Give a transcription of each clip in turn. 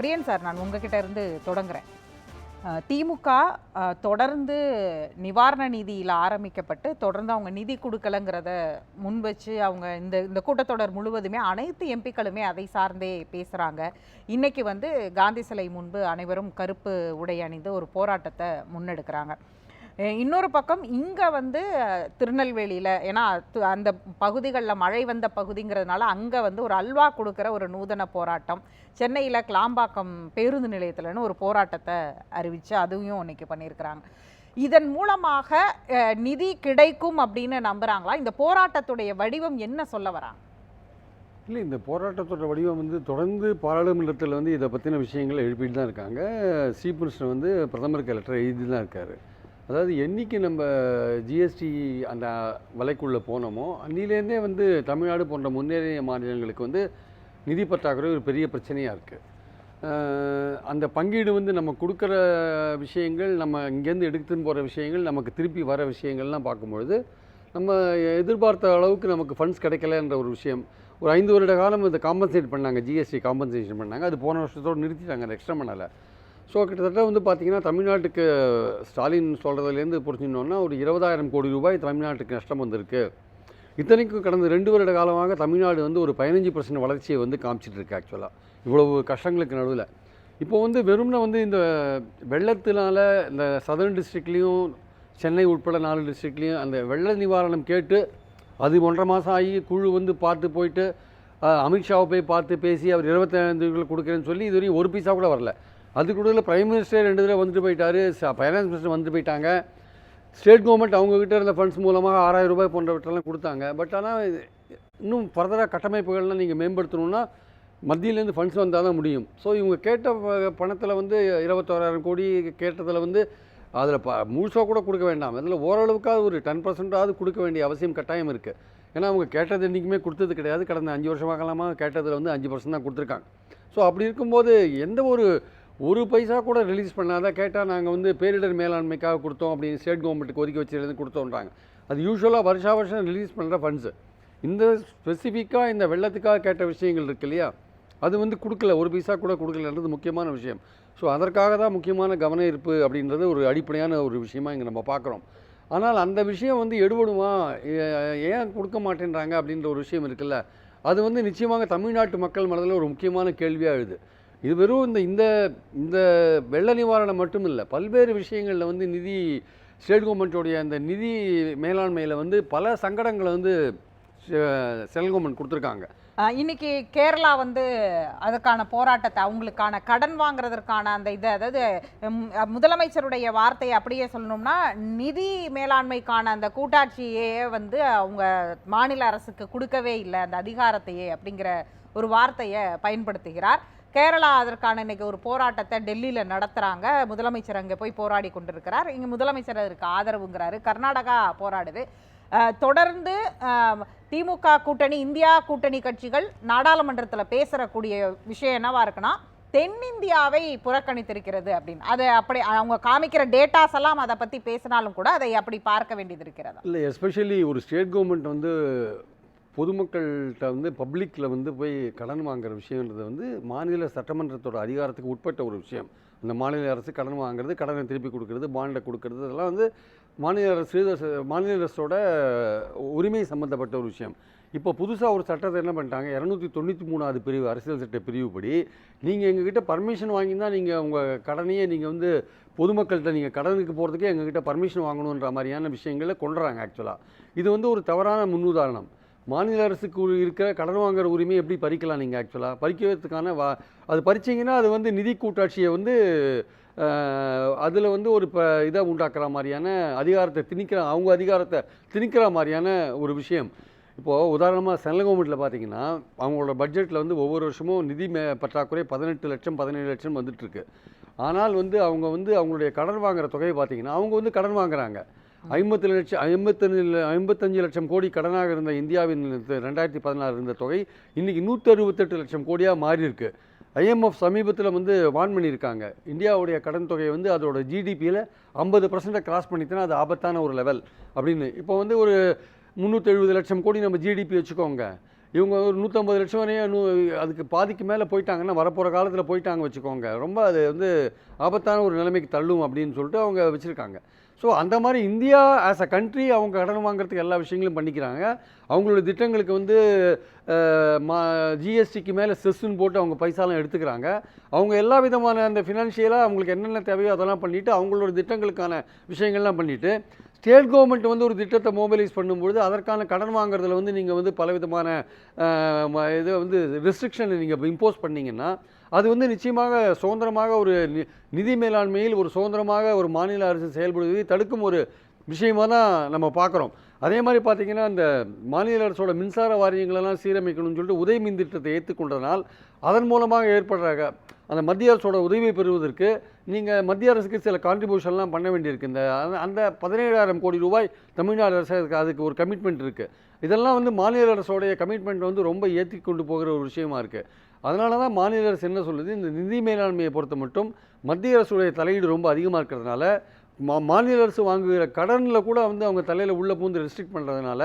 பிரியன் sir நான் உங்ககிட்ட இருந்து தொடங்குறேன். திமுக தொடர்ந்து நிவாரண நிதியில் ஆரம்பிக்கப்பட்டு தொடர்ந்து அவங்க நிதி கொடுக்கலங்கிறத முன் வச்சு அவங்க இந்த இந்த கூட்டத்தொடர் முழுவதுமே அனைத்து எம்பிக்களுமே அதை சார்ந்தே பேசுகிறாங்க இன்றைக்கி வந்து காந்தி சிலை முன்பு அனைவரும் கருப்பு உடை அணிந்து ஒரு போராட்டத்தை முன்னெடுக்கிறாங்க. இன்னொரு பக்கம் இங்கே வந்து திருநெல்வேலியில் ஏன்னா அந்த பகுதிகளில் மழை வந்த பகுதிங்கிறதுனால அங்கே வந்து ஒரு அல்வா கொடுக்குற ஒரு நூதன போராட்டம். சென்னையில் கிளாம்பாக்கம் பேருந்து நிலையத்தில்னு ஒரு போராட்டத்தை அறிவித்து அதுவும் இன்னைக்கு பண்ணியிருக்கிறாங்க. இதன் மூலமாக நிதி கிடைக்கும் அப்படின்னு நம்புறாங்களா? இந்த போராட்டத்துடைய வடிவம் என்ன சொல்ல வராங்க? இல்லை இந்த போராட்டத்தோட வடிவம் வந்து தொடர்ந்து பாராளுமன்றத்தில் வந்து இதை பற்றின விஷயங்களை எழுப்பிட்டு தான் இருக்காங்க. சீப் மினிஸ்டர் வந்து பிரதமருக்கு லெட்டர் எழுதி தான் இருக்காரு. அதாவது என்னைக்கு நம்ம ஜிஎஸ்டி அந்த வலைக்குள்ளே போனோமோ அன்னிலேருந்தே வந்து தமிழ்நாடு போன்ற முன்னேறிய மாநிலங்களுக்கு வந்து நிதி பற்றாக்குறை ஒரு பெரிய பிரச்சனையாக இருக்குது அந்த பங்கீடு வந்து நம்ம கொடுக்குற விஷயங்கள் நம்ம இங்கேருந்து எடுத்துன்னு போகிற விஷயங்கள் நமக்கு திருப்பி வர விஷயங்கள்லாம் பார்க்கும்பொழுது நம்ம எதிர்பார்த்த அளவுக்கு நமக்கு ஃபண்ட்ஸ் கிடைக்கலன்ற ஒரு விஷயம். ஒரு ஐந்து வருட காலம் இதை காம்பன்சேட் பண்ணாங்க ஜிஎஸ்டி காம்பன்சேஷன் பண்ணாங்க. அது போன வருஷத்தோடு நிறுத்திட்டாங்க அதை எக்ஸ்ட்ரா பண்ணலை. ஸோ கிட்டத்தட்ட வந்து பார்த்திங்கன்னா தமிழ்நாட்டுக்கு ஸ்டாலின் சொல்கிறதுலேருந்து புரிஞ்சுனோன்னா ஒரு இருபதாயிரம் கோடி ரூபாய் தமிழ்நாட்டுக்கு நஷ்டம் வந்திருக்கு. இத்தனைக்கும் கடந்த ரெண்டு வருட காலமாக தமிழ்நாடு வந்து ஒரு பதினஞ்சு பர்சன்ட் வளர்ச்சியை வந்து காமிச்சிட்டு இருக்கு ஆக்சுவலாக இவ்வளவு கஷ்டங்களுக்கு நடுவில். இப்போ வந்து வெறும்னா வந்து இந்த வெள்ளத்தினால இந்த சதர்ன் டிஸ்ட்ரிக்ட்லேயும் சென்னை உட்பட நாலு டிஸ்ட்ரிக்ட்லேயும் அந்த வெள்ள நிவாரணம் கேட்டு அது ஒன்றரை மாதம் ஆகி குழு வந்து பார்த்து போயிட்டு அமித்ஷாவை போய் பார்த்து பேசி அவர் இருபத்தைந்து கொடுக்குறேன்னு சொல்லி இது வரையும் ஒரு பைசா கூட வரல. அது கூட பிரைம் மினிஸ்டர் ரெண்டு தடவை வந்துட்டு போயிட்டாரு. ஃபைனான்ஸ் மினிஸ்டர் வந்துட்டு போயிட்டாங்க. ஸ்டேட் கவர்மெண்ட் அவங்கக்கிட்ட இருந்த ஃபண்ட்ஸ் மூலமாக ஆறாயிரம் ரூபாய் போன்றவற்றெல்லாம் கொடுத்தாங்க. பட் ஆனால் இன்னும் ஃபர்தராக கட்டமைப்புகள்லாம் நீங்கள் மேம்படுத்தணும்னா மத்தியிலேருந்து ஃபண்ட்ஸ் வந்தால் தான் முடியும். ஸோ இவங்க கேட்ட ப- பணத்தில் வந்து இருபத்தோராயிரம் கோடி கேட்டதில் வந்து அதில் ப முழுசாக கூட கொடுக்க வேண்டாம். அதில் ஓரளவுக்காவது ஒரு டென் பர்சன்டாவது கொடுக்க வேண்டிய அவசியம் கட்டாயம் இருக்குது ஏன்னா அவங்க கேட்டது என்றைக்குமே கொடுத்தது கிடையாது. கடந்த அஞ்சு வருஷ கேட்டதில் வந்து அஞ்சு பர்சன்ட் தான் கொடுத்துருக்காங்க. ஸோ அப்படி இருக்கும்போது எந்த ஒரு ஒரு பைசா கூட ரிலீஸ் பண்ணாத கேட்டால் நாங்கள் வந்து பேரிடர் மேலாண்மைக்காக கொடுத்தோம் அப்படின்னு ஸ்டேட் கவர்மெண்ட்டுக்கு ஒதுக்கி வச்சுருந்து கொடுத்தோன்றாங்க. அது யூஸ்வலாக வருஷா வருஷம் ரிலீஸ் பண்ணுற ஃபண்ட்ஸு இந்த ஸ்பெசிஃபிக்காக இந்த வெள்ளத்துக்காக கேட்ட விஷயங்கள் இருக்கு இல்லையா? அது வந்து கொடுக்கல ஒரு பைசா கூட கொடுக்கலன்றது முக்கியமான விஷயம். ஸோ அதற்காக தான் முக்கியமான கவன இருப்பு அப்படின்றது ஒரு அடிப்படையான ஒரு விஷயமா இங்கே நம்ம பார்க்குறோம். ஆனால் அந்த விஷயம் வந்து எடுபடுமா? ஏன் கொடுக்க மாட்டேன்றாங்க அப்படின்ற ஒரு விஷயம் இருக்குல்ல? அது வந்து நிச்சயமாக தமிழ்நாட்டு மக்கள் மனதில் ஒரு முக்கியமான கேள்வியாக எழுது இது வெறும் இந்த இந்த இந்த வெள்ள நிவாரணம் மட்டும் இல்லை பல்வேறு விஷயங்களில் வந்து நிதி ஸ்டேட் கவர்மெண்ட்டோடைய அந்த நிதி மேலாண்மையில் வந்து பல சங்கடங்களை வந்து சென்ட்ரல் கவர்மெண்ட் கொடுத்துருக்காங்க. இன்னைக்கு கேரளா வந்து அதுக்கான போராட்டத்தை அவங்களுக்கான கடன் வாங்குறதற்கான அந்த இது அதாவது முதலமைச்சருடைய வார்த்தையை அப்படியே சொல்லணும்னா நிதி மேலாண்மைக்கான அந்த கூட்டாட்சியே வந்து அவங்க மாநில அரசுக்கு கொடுக்கவே இல்லை அந்த அதிகாரத்தையே அப்படிங்கிற ஒரு வார்த்தையை பயன்படுத்துகிறார். கேரளா அதற்கான இன்னைக்கு ஒரு போராட்டத்தை டெல்லியில் நடத்துகிறாங்க முதலமைச்சர் அங்கே போய் போராடி கொண்டிருக்கிறார். இங்கே முதலமைச்சர் அதற்கு ஆதரவுங்கிறாரு. கர்நாடகா போராடுது. தொடர்ந்து திமுக கூட்டணி இந்தியா கூட்டணி கட்சிகள் நாடாளுமன்றத்தில் பேசுகிறக்கூடிய விஷயம் என்னவா இருக்குன்னா தென்னிந்தியாவை புறக்கணித்திருக்கிறது அப்படின்னு. அதை அப்படி அவங்க காமிக்கிற டேட்டாஸ் எல்லாம் அதை பற்றி பேசினாலும் கூட அதை அப்படி பார்க்க வேண்டியது இருக்கிறதா. இல்லை எஸ்பெஷலி ஒரு ஸ்டேட் கவர்மெண்ட் வந்து பொதுமக்கள்கிட்ட வந்து பப்ளிக்கில் வந்து போய் கடன் வாங்குற விஷயன்றது வந்து மாநில சட்டமன்றத்தோட அதிகாரத்துக்கு உட்பட்ட ஒரு விஷயம். இந்த மாநில அரசு கடன் வாங்குறது கடனை திருப்பி கொடுக்கறது பாண்டை கொடுக்கறது இதெல்லாம் வந்து மாநில அரசு மாநில அரசோட உரிமை சம்மந்தப்பட்ட ஒரு விஷயம். இப்போ புதுசாக ஒரு சட்டத்தை என்ன பண்ணிட்டாங்க? இரநூத்தி தொண்ணூற்றி மூணாவது பிரிவு அரசியல் சட்ட பிரிவுப்படி நீங்கள் எங்ககிட்ட பர்மிஷன் வாங்கி தான் நீங்கள் உங்கள் கடனையே நீங்கள் வந்து பொதுமக்கள்கிட்ட நீங்கள் கடனுக்கு போகிறதுக்கே எங்ககிட்ட பர்மிஷன் வாங்கணுன்ற மாதிரியான விஷயங்களை கொண்டுறாங்க ஆக்சுவலாக இது வந்து ஒரு தவறான முன்னுதாரணம். மாநில அரசுக்கு இருக்கிற கடன் வாங்குற உரிமையை எப்படி பறிக்கலாம் நீங்கள் ஆக்சுவலாக பறிக்கிறதுக்கான வா அது பறிச்சீங்கன்னா அது வந்து நிதி கூட்டாட்சியை வந்து அதில் வந்து ஒரு இப்போ இதை உண்டாக்குற மாதிரியான அதிகாரத்தை திணிக்கிற அவங்க அதிகாரத்தை திணிக்கிற மாதிரியான ஒரு விஷயம். இப்போது உதாரணமாக சென்ட்ரல் கவர்மெண்ட்டில் பார்த்தீங்கன்னா அவங்களோட பட்ஜெட்டில் வந்து ஒவ்வொரு வருஷமும் நிதி மே பற்றாக்குறை பதினெட்டு லட்சம் பதினேழு லட்சம் வந்துட்டுருக்கு ஆனால் வந்து அவங்க வந்து அவங்களுடைய கடன் வாங்குகிற தொகையை பார்த்தீங்கன்னா அவங்க வந்து கடன் வாங்குகிறாங்க ஐம்பத்தி லட்சம் ஐம்பத்தஞ்சு ஐம்பத்தஞ்சு லட்சம் கோடி கடனாக இருந்த இந்தியாவின் ரெண்டாயிரத்தி பதினாறு இருந்த தொகை இன்றைக்கி நூற்றி அறுபத்தெட்டு லட்சம் கோடியாக மாறி இருக்கு ஐஎம்எஃப் சமீபத்தில் வந்து வான் பண்ணியிருக்காங்க. இந்தியாவுடைய கடன் தொகையை வந்து அதோட ஜிடிபியில் ஐம்பது பர்சன்ட்டை கிராஸ் பண்ணிட்டுனா அது ஆபத்தான ஒரு லெவல் அப்படின்னு. இப்போ வந்து ஒரு முந்நூற்றி எழுபது லட்சம் கோடி நம்ம ஜிடிபி வச்சுக்கோங்க. இவங்க ஒரு நூற்றம்பது லட்சம் வரையும் நூ அதுக்கு பாதிக்கு மேலே போயிட்டாங்கன்னா வரப்போகிற காலத்தில் போயிட்டாங்க வச்சுக்கோங்க. ரொம்ப அது வந்து ஆபத்தான ஒரு நிலைமைக்கு தள்ளும் அப்படின்னு சொல்லிட்டு அவங்க வச்சுருக்காங்க. ஸோ அந்த மாதிரி இந்தியா ஆஸ் அ கண்ட்ரி அவங்க கடன் வாங்குறதுக்கு எல்லா விஷயங்களும் பண்ணிக்கிறாங்க. அவங்களோட திட்டங்களுக்கு வந்து ஜிஎஸ்டிக்கு மேலே செஸ்ன்னு போட்டு அவங்க பைசாலாம் எடுத்துக்கிறாங்க. அவங்க எல்லா விதமான அந்த ஃபினான்ஷியலாக அவங்களுக்கு என்னென்ன தேவையோ அதெல்லாம் பண்ணிவிட்டு அவங்களோட திட்டங்களுக்கான விஷயங்கள்லாம் பண்ணிவிட்டு ஸ்டேட் கவர்மெண்ட் வந்து ஒரு திட்டத்தை மொபைலைஸ் பண்ணும்பொழுது அதற்கான கடன் வாங்குறதுல வந்து நீங்கள் வந்து பலவிதமான அஹ், ம- இதை வந்து ரெஸ்ட்ரிக்ஷனை நீங்கள் இம்போஸ் பண்ணிங்கன்னா அது வந்து நிச்சயமாக சுதந்திரமாக ஒரு நி- நிதி மேலாண்மையில் ஒரு சுதந்திரமாக ஒரு மாநில அரசு செயல்படுவதை தடுக்கும் ஒரு விஷயமா தான் நம்ம பார்க்குறோம். அதே மாதிரி பார்த்திங்கன்னா அந்த மாநில அரசோட மின்சார வாரியங்களெல்லாம் சீரமைக்கணும்னு சொல்லிட்டு உதவி மின் திட்டத்தை ஏற்றுக்கொண்டதனால் அதன் மூலமாக ஏற்படுறாங்க. அந்த மத்திய அரசோட உதவியை பெறுவதற்கு நீங்கள் மத்திய அரசுக்கு சில கான்ட்ரிபியூஷன்லாம் பண்ண வேண்டியிருக்கு. இந்த அந்த- பதினேழாயிரம் கோடி ரூபாய் தமிழ்நாடு அரசு அதுக்கு- அதுக்கு ஒரு கமிட்மெண்ட் இருக்குது இதெல்லாம் வந்து மாநில அரசோடைய கமிட்மெண்ட் வந்து ரொம்ப ஏற்றி கொண்டு போகிற ஒரு விஷயமா இருக்குது அதனால தான் மாநில அரசு என்ன சொல்லுது? இந்த நிதி மேலாண்மையை பொறுத்த மட்டும் மத்திய அரசுடைய தலையீடு ரொம்ப அதிகமாக இருக்கிறதுனால மா மாநில அரசு வாங்குகிற கடனில் கூட வந்து அவங்க தலையில் உள்ள பூந்து ரெஸ்ட்ரிக்ட் பண்ணுறதுனால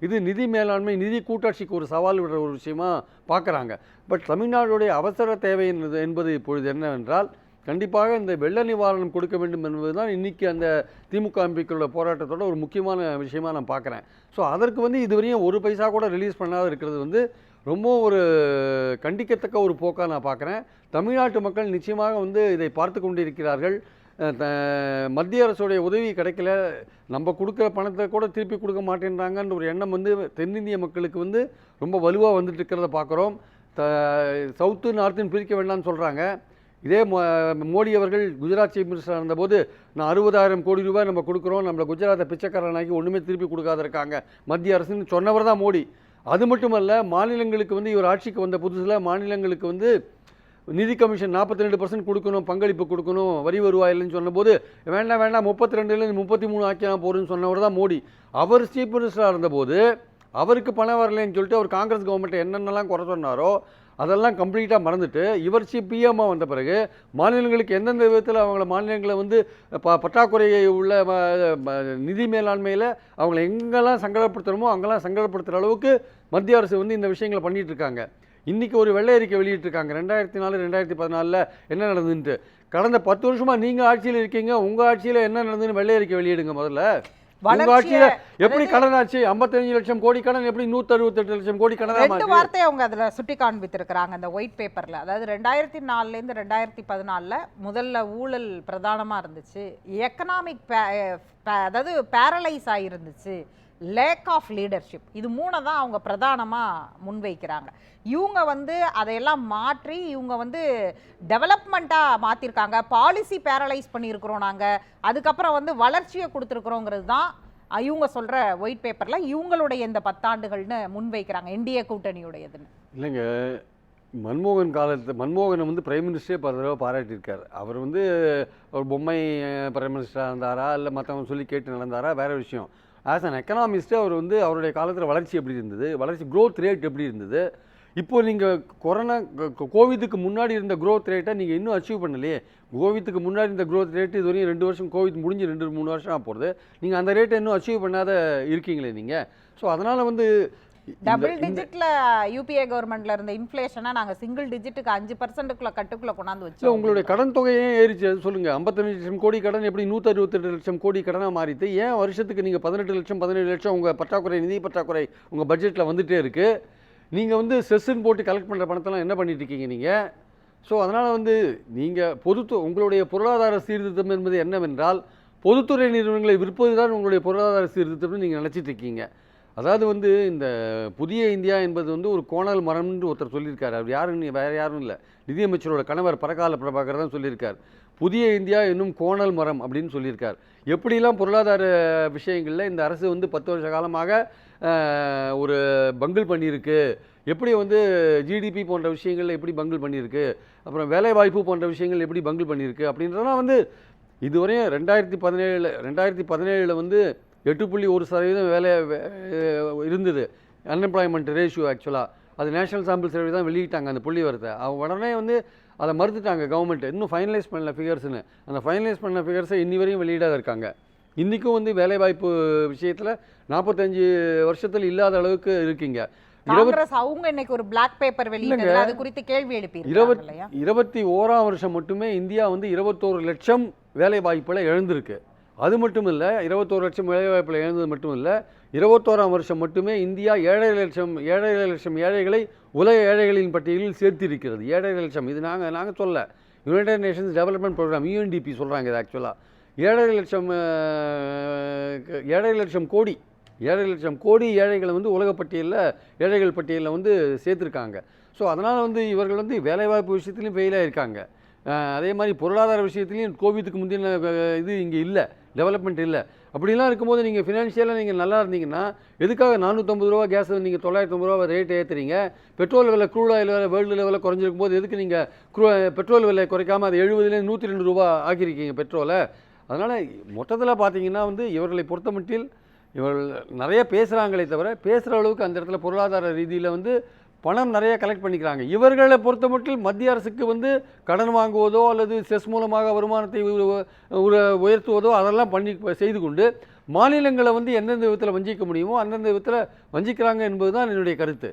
இது நிதி மேலாண்மை நிதி கூட்டாட்சிக்கு ஒரு சவால் விடுற ஒரு விஷயமா பார்க்குறாங்க பட் தமிழ்நாடுடைய அவசர தேவை என்பது என்பது இப்பொழுது என்னவென்றால் கண்டிப்பாக இந்த வெள்ள நிவாரணம் கொடுக்க வேண்டும் என்பது தான் இன்னைக்கு அந்த திமுக எம்பிக்களோட போராட்டத்தோட ஒரு முக்கியமான விஷயமா நான் பார்க்குறேன் ஸோ அதற்கு வந்து இதுவரையும் ஒரு பைசா கூட ரிலீஸ் பண்ணாத இருக்கிறது வந்து ரொம்ப ஒரு கண்டிக்கத்தக்க ஒரு போக்காக நான் பார்க்குறேன். தமிழ்நாட்டு மக்கள் நிச்சயமாக வந்து இதை பார்த்து கொண்டிருக்கிறார்கள். த- மத்திய அரசுடைய உதவி கிடைக்கல. நம்ம கொடுக்குற பணத்தை கூட திருப்பி கொடுக்க மாட்டேன்றாங்கன்ற ஒரு எண்ணம் வந்து தென்னிந்திய மக்களுக்கு வந்து ரொம்ப வலுவாக வந்துட்டு இருக்கிறத பார்க்குறோம். த சவுத்து நார்த்துன்னு பிரிக்க வேண்டாம்னு சொல்கிறாங்க இதே மோ- மோடி அவர்கள் குஜராத் சீஃப் மினிஸ்டராக இருந்தபோது நான் அறுபதாயிரம் கோடி ரூபாய் நம்ம கொடுக்குறோம். நம்மளை குஜராத்தை பிச்சைக்காரனாக்கி ஒன்றுமே திருப்பி கொடுக்காத இருக்காங்க. மத்திய அரசுன்னு சொன்னவர் தான் மோடி. அது மட்டுமல்ல மாநிலங்களுக்கு வந்து இவர் ஆட்சிக்கு வந்த புதுசில் மாநிலங்களுக்கு வந்து நிதி கமிஷன் நாற்பத்தி ரெண்டு பர்சன்ட் கொடுக்கணும் பங்களிப்பு கொடுக்கணும் வரி வருவாயில்னு சொன்னபோது வேண்டாம் வேண்டாம் முப்பத்தி ரெண்டுலேருந்து முப்பத்தி மூணு ஆக்கினா போகிறேன்னு சொன்னவர் தான் மோடி. அவர் சீஃப் மினிஸ்டராக இருந்தபோது அவருக்கு பணம் வரலைன்னு சொல்லிட்டு அவர் காங்கிரஸ் கவர்மெண்ட்டை என்னென்னலாம் குறை சொன்னாரோ அதெல்லாம் கம்ப்ளீட்டாக மறந்துட்டு இவர் சி பிஎம்மாக வந்த பிறகு மாநிலங்களுக்கு எந்தெந்த விதத்தில் அவங்கள மாநிலங்களை வந்து ப பற்றாக்குறை உள்ள ம- நிதி மேலாண்மையில் அவங்கள எங்கெல்லாம் சங்கடப்படுத்தணுமோ அங்கெல்லாம் சங்கடப்படுத்துகிற அளவுக்கு மத்திய அரசு வந்து இந்த விஷயங்களை பண்ணிகிட்டு இருக்காங்க. இன்றைக்கி ஒரு வெள்ளை அறிக்கை வெளியிட்டிருக்காங்க. ரெண்டாயிரத்தி நாலு ரெண்டாயிரத்தி பதினாலில் என்ன நடந்துன்ட்டு. கடந்த பத்து வருஷமாக நீங்கள் ஆட்சியில் இருக்கீங்க உங்கள் ஆட்சியில் என்ன நடந்ததுன்னு வெள்ளை அறிக்கை வெளியிடுங்க முதல்ல. ஆட்சியில் எப்படி கடன் ஆச்சு ஐம்பத்தஞ்சு லட்சம் கோடி கடன் எப்படி நூற்றி அறுபத்தெட்டு லட்சம் கோடி கடனாக ரெண்டு வார்த்தை அவங்க அதுல சுட்டி காண்பித்திருக்கிறாங்க அந்த ஒயிட் பேப்பர்ல அதாவது ரெண்டாயிரத்தி நாலுல இருந்து ரெண்டாயிரத்தி பதினாலுல முதல்ல ஊழல் பிரதானமா இருந்துச்சு. எக்கனாமிக் அதாவது பேரலைஸ் ஆகிருந்துச்சு லேக் ஆஃப் லீடர்ஷிப் இது மூணை தான் அவங்க பிரதானமாக முன்வைக்கிறாங்க. இவங்க வந்து அதையெல்லாம் மாற்றி இவங்க வந்து டெவலப்மெண்ட்டாக மாற்றிருக்காங்க பாலிசி பேரலைஸ் பண்ணியிருக்கிறோம் நாங்கள் அதுக்கப்புறம் வந்து வளர்ச்சியை கொடுத்துருக்குறோங்கிறது தான் இவங்க சொல்கிற ஒயிட் பேப்பரில் இவங்களுடைய இந்த பத்தாண்டுகள்னு முன்வைக்கிறாங்க என்டிஏ கூட்டணியுடையதுன்னு. இல்லைங்க மன்மோகன் காலத்து மன்மோகனை வந்து பிரைம் மினிஸ்டரே பல தடவை பாராட்டியிருக்கார். அவர் வந்து ஒரு பொம்மை பிரைம் மினிஸ்டராக இருந்தாரா இல்லை மற்றவங்க சொல்லி கேட்டு நடந்தாரா வேறு விஷயம். ஆஸ் அன் எக்கனாமிஸ்ட்டு அவர் வந்து அவருடைய காலத்தில் வளர்ச்சி எப்படி இருந்தது? வளர்ச்சி க்ரோத் ரேட் எப்படி இருந்தது? இப்போ நீங்கள் கொரோனா கோவிதுக்கு முன்னாடி இருந்த க்ரோத் ரேட்டை நீங்கள் இன்னும் அச்சீவ் பண்ணலையே. கோவித்துக்கு முன்னாடி இருந்த க்ரோத் ரேட்டு இது வரையும் ரெண்டு வருஷம் கோவிட் முடிஞ்சு ரெண்டு மூணு வருஷம் போகிறது நீங்கள் அந்த ரேட்டை இன்னும் அச்சீவ் பண்ணாத இருக்கீங்களே நீங்கள் ஸோ அதனால் வந்து டபுள் டிஜிட்ல யூபிஏ கவர்மெண்ட்ல இருந்த இன்ஃப்ளேஷனை நாங்க சிங்கிள் டிஜிட்டுக்கு அஞ்சு பர்சன்ட்டுக்குள்ள கட்டுக்குள்ள கொண்டாந்து வச்சோம். உங்களுடைய கடன் தொகையே ஏறிச்சு. அது சொல்லுங்க. ஐம்பத்தஞ்சு லட்சம் கோடி கடன் எப்படி நூற்றி அறுபத்தெட்டு லட்சம் கோடி கடனாக மாறிட்டு ஏன் வருஷத்துக்கு நீங்கள் பதினெட்டு லட்சம் பதினேழு லட்சம் உங்கள் பற்றாக்குறை நிதி பற்றாக்குறை உங்கள் பட்ஜெட்டில் வந்துட்டே இருக்கு? நீங்கள் வந்து செஸ்ஸுன்னு போட்டு கலெக்ட் பண்ணுற பணத்தெல்லாம் என்ன பண்ணிட்டு இருக்கீங்க நீங்கள் ஸோ அதனால் வந்து நீங்கள் பொதுத்து உங்களுடைய பொருளாதார சீர்திருத்தம் என்பது என்னவென்றால் பொதுத்துறை நிறுவனங்களை விற்பது தான் உங்களுடைய பொருளாதார சீர்திருத்தம்னு நீங்கள் நினச்சிட்டு இருக்கீங்க. அதாவது வந்து இந்த புதிய இந்தியா என்பது வந்து ஒரு கோணல் மரம்னு ஒருத்தர் சொல்லியிருக்காரு. அவர் யாரும் வேறு யாரும் இல்லை. நிதியமைச்சரோட கணவர் பரகால பிரபாகர் தான் சொல்லியிருக்கார். புதிய இந்தியா இன்னும் கோணல் மரம் அப்படின்னு சொல்லியிருக்கார். எப்படிலாம் பொருளாதார விஷயங்களில் இந்த அரசு வந்து பத்து வருஷ காலமாக ஒரு பங்கிள் பண்ணியிருக்கு? எப்படி வந்து ஜிடிபி போன்ற விஷயங்களில் எப்படி பங்கிள் பண்ணியிருக்கு? அப்புறம் வேலைவாய்ப்பு போன்ற விஷயங்கள் எப்படி பங்கிள் பண்ணியிருக்கு? அப்படின்றதெல்லாம் வந்து இதுவரையும் ரெண்டாயிரத்தி பதினேழில் ரெண்டாயிரத்தி பதினேழில் வந்து எட்டு புள்ளி ஒரு சதவீதம் வேலை இருந்தது. அன்எம்ப்ளாய்மெண்ட் ரேஷியோ ஆக்சுவலாக அது நேஷனல் சாம்பிள் சர்வே தான் வெளியிட்டாங்க அந்த புள்ளி வரத்தை. அவங்க உடனே வந்து அதை மறுத்துட்டாங்க கவர்மெண்ட் இன்னும் ஃபைனலைஸ் பண்ணல ஃபிகர்ஸ்னு அந்த ஃபைனலைஸ் பண்ண ஃபிகர்ஸை இன்னி வரையும் வெளியிடாத இருக்காங்க. இன்றைக்கும் வந்து வேலைவாய்ப்பு விஷயத்தில் நாற்பத்தஞ்சு வருஷத்தில் இல்லாத அளவுக்கு இருக்கீங்க. அவங்க இன்னைக்கு ஒரு பிளாக் பேப்பர் வெளியிட்டதுல அது குறித்து கேள்வி எழுப்பி இருபத்தி ஓராம் வருஷம் மட்டுமே இந்தியா வந்து இருபத்தோரு லட்சம் வேலை வாய்ப்புகளை இழந்திருக்கு. அது மட்டும் இல்லை இருபத்தோரு லட்சம் வேலைவாய்ப்பில் இழந்தது மட்டும் இல்லை இருபத்தோராம் வருஷம் மட்டுமே இந்தியா ஏழரை லட்சம் ஏழரை லட்சம் ஏழைகளை உலக ஏழைகளின் பட்டியலில் சேர்த்திருக்கிறது. ஏழரை லட்சம் இது நாங்கள் நாங்கள் சொல்ல. United nations development programme UNDP சொல்கிறாங்க இது ஆக்சுவலாக ஏழரை லட்சம் ஏழரை லட்சம் கோடி ஏழரை லட்சம் கோடி ஏழைகளை வந்து உலக பட்டியலில் ஏழைகள் பட்டியலில் வந்து சேர்த்துருக்காங்க. ஸோ அதனால் வந்து இவர்கள் வந்து வேலைவாய்ப்பு விஷயத்துலையும் ஃபெயிலாக இருக்காங்க அதே மாதிரி பொருளாதார விஷயத்துலையும் கோவித்துக்கு முந்தின இது இங்கே இல்லை. டெவலப்மெண்ட் இல்லை. அப்படிலாம் இருக்கும்போது நீங்கள் ஃபினான்ஷியலாக நீங்கள் நல்லா இருந்தீங்கன்னா எதுக்காக நானூற்றம்பது ரூபா கேஸ் நீங்கள் தொள்ளாயிரத்தி ரூபா ரேட் ஏற்றுறீங்க பெட்ரோல் விலை க்ரூட் ஆயில் விலை வேர்ல்டு லெவலில் குறைஞ்சிருக்கும் போது எதுக்கு நீங்கள் க்ரூ பெட்ரோல் விலை குறைக்காம அது எழுபதுலேருந்து நூற்றி ரெண்டு ரூபா ஆக்கியிருக்கீங்க பெட்ரோலை அதனால் மொத்தத்தில் பார்த்தீங்கன்னா வந்து இவர்களை பொறுத்தமட்டில் இவர்கள் நிறைய பேசுகிறாங்களே தவிர பேசுகிற அளவுக்கு அந்த இடத்துல பொருளாதார ரீதியில் வந்து பணம் நிறைய கலெக்ட் பண்ணிக்கிறாங்க. இவர்களை பொறுத்த மட்டும் மத்திய அரசுக்கு வந்து கடன் வாங்குவதோ அல்லது செஸ் மூலமாக வருமானத்தை உ- உயர்த்துவதோ அதெல்லாம் பண்ணி செய்து கொண்டு மாநிலங்களை வந்து எந்தெந்த விதத்தில் வஞ்சிக்க முடியுமோ அந்தந்த விதத்தில் வஞ்சிக்கிறாங்க என்பது தான் என்னுடைய கருத்து.